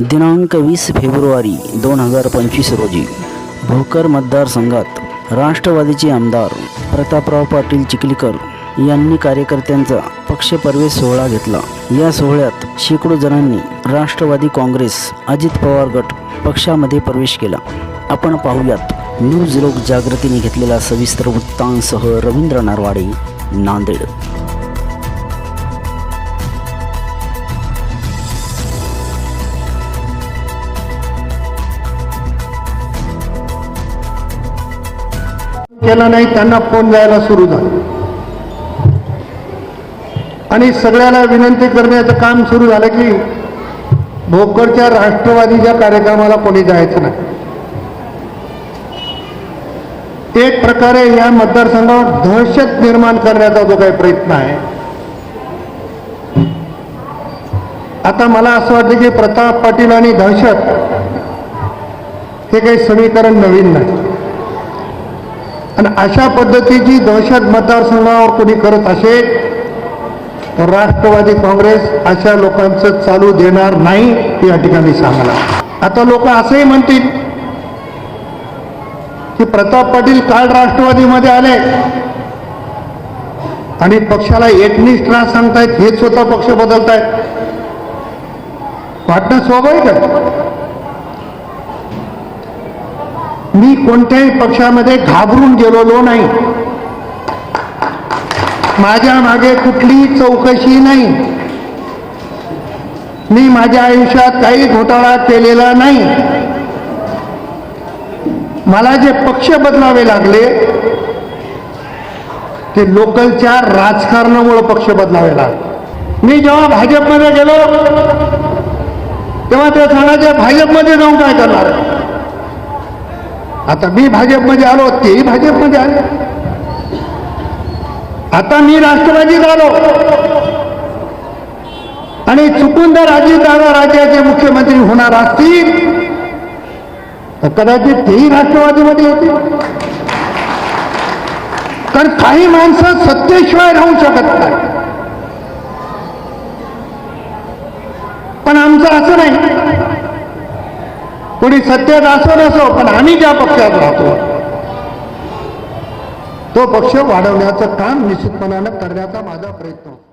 दिनांक वीस फेब्रुवारी दोन हजार पंचवीस रोजी भोकर मतदारसंघात राष्ट्रवादीचे आमदार प्रतापराव पाटील चिखलीकर यांनी कार्यकर्त्यांचा पक्षप्रवेश सोहळा घेतला. या सोहळ्यात शेकडो जणांनी राष्ट्रवादी काँग्रेस अजित पवार गट पक्षामध्ये प्रवेश केला. आपण पाहूयात न्यूज लोक जागृतीने घेतलेला सविस्तर वृत्तांसह रवींद्र नारवाडे नांदेड. केला नाही त्यांना फोन जायला सुरू झालं. आणि सगळ्याला विनंती करण्याचं काम सुरू झालं की भोकरच्या राष्ट्रवादीच्या कार्यक्रमाला कोणी जायचं नाही. एक प्रकारे या मतदारसंघावर दहशत निर्माण करण्याचा जो काही प्रयत्न आहे आता मला असं वाटतं की प्रताप पाटील आणि दहशत हे काही समीकरण नवीन नाही. आणि अशा पद्धतीची दहशत मतदारसंघावर कोणी करत असेल तर राष्ट्रवादी काँग्रेस अशा लोकांचं चालू देणार नाही या ठिकाणी सांगणार. आता लोक असंही म्हणतील की प्रताप पाटील काल राष्ट्रवादीमध्ये आले आणि पक्षाला एकनिष्ठ सांगतायत हेच स्वतः पक्ष बदलतायत. वाटणं स्वाभाविक आहे मी कोणत्याही पक्षामध्ये घाबरून गेलेलो नाही. माझ्या मागे कुठलीही चौकशी नाही. मी माझ्या आयुष्यात काही घोटाळा केलेला नाही. मला जे पक्ष बदलावे लागले ते लोकलच्या राजकारणामुळे पक्ष बदलावे लागले. मी जेव्हा भाजपमध्ये गेलो तेव्हा ते सांगायचे भाजपमध्ये जाऊन काय करणार? आता मी भाजपमध्ये आलो तेही भाजपमध्ये आले. आता मी राष्ट्रवादीत आलो आणि चुकून जर अजितदादा राज्याचे मुख्यमंत्री होणार असतील तर कदाचित तेही राष्ट्रवादीमध्ये येतील कारण काही माणसं सत्तेशिवाय राहू शकत नाही पण आमचं असं नाही. तुम्ही सत्तेत असो नसो पण आम्ही ज्या पक्षात राहतो. तो पक्ष वाढवण्याचं काम निश्चितपणानं करण्याचा माझा प्रयत्न होता.